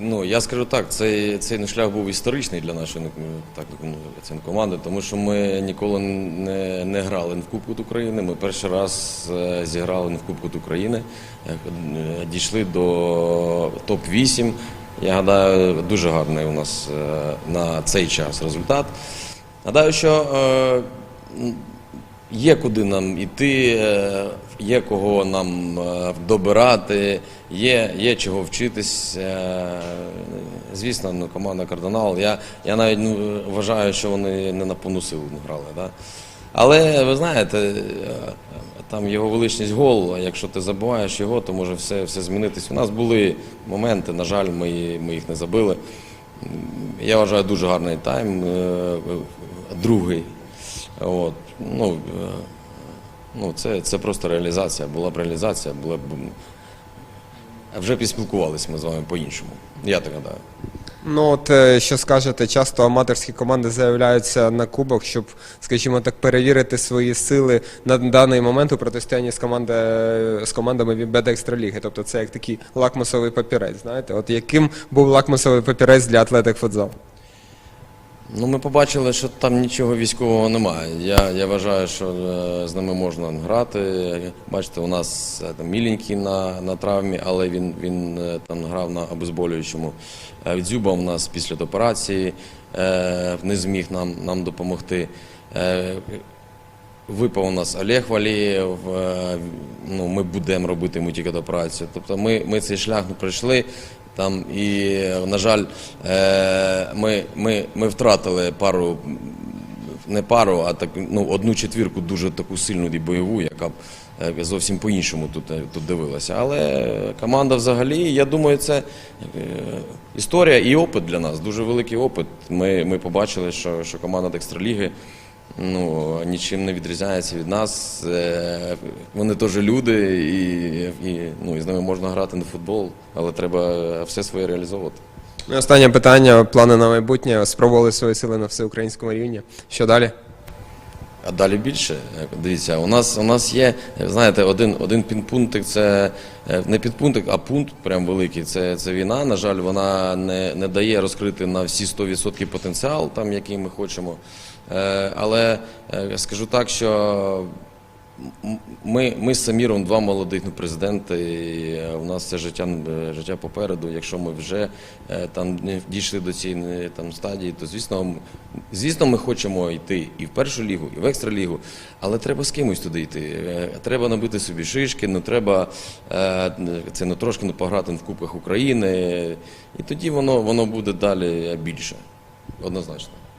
Ну, я скажу так, цей, цей шлях був історичний для нашої ну, так, ну, команди, тому що ми ніколи не, не грали в Кубку України. Ми перший раз е, зіграли в Кубку України, е, дійшли до топ-8. Я гадаю, дуже гарний у нас е, на цей час результат. Гадаю, що Є куди нам іти, е, є кого нам е, добирати, є, є чого вчитись. Е, Звісно, ну, команда Кардинал. Я, я навіть ну, вважаю, що вони не на повну силу не грали. Да? Але ви знаєте, там його величність гол, а якщо ти забуваєш його, то може все, все змінитись. У нас були моменти, на жаль, ми, ми їх не забили. Я вважаю, дуже гарний тайм, другий. От, ну, е, ну, це, це просто реалізація. Була б реалізація, була б. Вже поспілкувалися ми з вами по-іншому. Я так гадаю. Ну, от е, що скажете, часто аматорські команди заявляються на кубок, щоб, скажімо так, перевірити свої сили на даний момент у протистоянні з, команди, з командами від Екстраліги. Тобто це як такий лакмусовий папірець. Знаєте, от яким був лакмусовий папірець для атлетик футзал? Ну, ми побачили, що там нічого військового немає. Я, я вважаю, що е, з ними можна грати. Бачите, у нас е, там міленький на, на травмі, але він, він е, там грав на обезболюючому. Е, Дзюба у нас після операції не зміг нам, нам допомогти. Випав у нас Олег Валієв, ну, ми будемо робити тільки. Тобто ми, ми цей шлях пройшли. Там, і, на жаль, е, ми, ми, ми втратили пару, не пару, а так, ну, одну четвірку дуже таку сильну і бойову, яка б е, зовсім по-іншому тут, е, тут дивилася. Але команда взагалі, я думаю, це історія і опит для нас, дуже великий опит. Ми, ми побачили, що, що команда Декстраліги ну, нічим не відрізняється від нас. Е, Вони теж люди, і, і, ну, і з ними можна грати на футбол, але треба все своє реалізовувати. Ну, останнє питання, плани на майбутнє. Спробували свої сили на всеукраїнському рівні. Що далі? А далі більше. Дивіться, у нас у нас є, знаєте, один, один підпунктик це е, не підпунктик, а пункт прям великий. Це, це війна. На жаль, вона не, не дає розкрити на всі 100% потенціал, там, який ми хочемо. Е, Але е, скажу так, що ми, ми з Саміром два молодих ну, президенти. І е, у нас це життя, е, життя попереду. Якщо ми вже е, там дійшли до цієї там стадії, то звісно, звісно, ми хочемо йти і в першу лігу, і в екстралігу, але треба з кимось туди йти. Треба набити собі шишки, ну треба це ну, трошки ну, пограти в Кубках України, і тоді воно, воно буде далі більше. Однозначно.